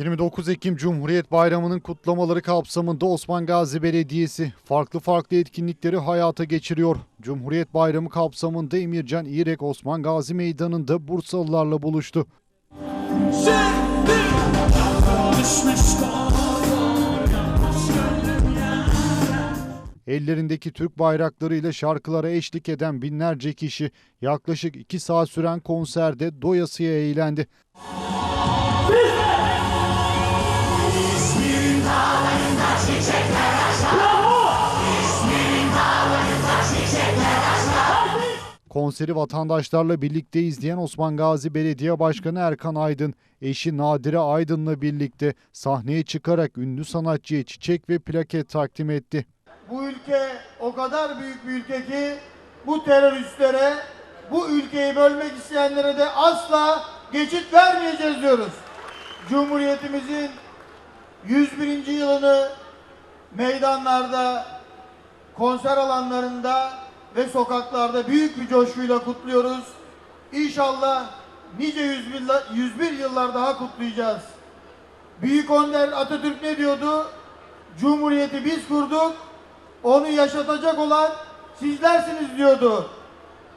19 Ekim Cumhuriyet Bayramı'nın kutlamaları kapsamında Osman Gazi Belediyesi farklı farklı etkinlikleri hayata geçiriyor. Cumhuriyet Bayramı kapsamında Emircan İrek Osman Gazi Meydanı'nda Bursalılarla buluştu. Ellerindeki Türk bayraklarıyla şarkılara eşlik eden binlerce kişi yaklaşık 2 saat süren konserde doyasıya eğlendi. Konseri vatandaşlarla birlikte izleyen Osman Gazi Belediye Başkanı Erkan Aydın, eşi Nadire Aydın'la birlikte sahneye çıkarak ünlü sanatçıya çiçek ve plaket takdim etti. Bu ülke o kadar büyük bir ülke ki bu teröristlere, bu ülkeyi bölmek isteyenlere de asla geçit vermeyeceğiz diyoruz. Cumhuriyetimizin 101. yılını meydanlarda, konser alanlarında ve sokaklarda büyük bir coşkuyla kutluyoruz. İnşallah nice 101, 101 yıllar daha kutlayacağız. Büyük Önder Atatürk ne diyordu? Cumhuriyeti biz kurduk, onu yaşatacak olan sizlersiniz diyordu.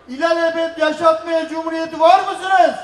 İlelebet yaşatmaya cumhuriyeti var mısınız?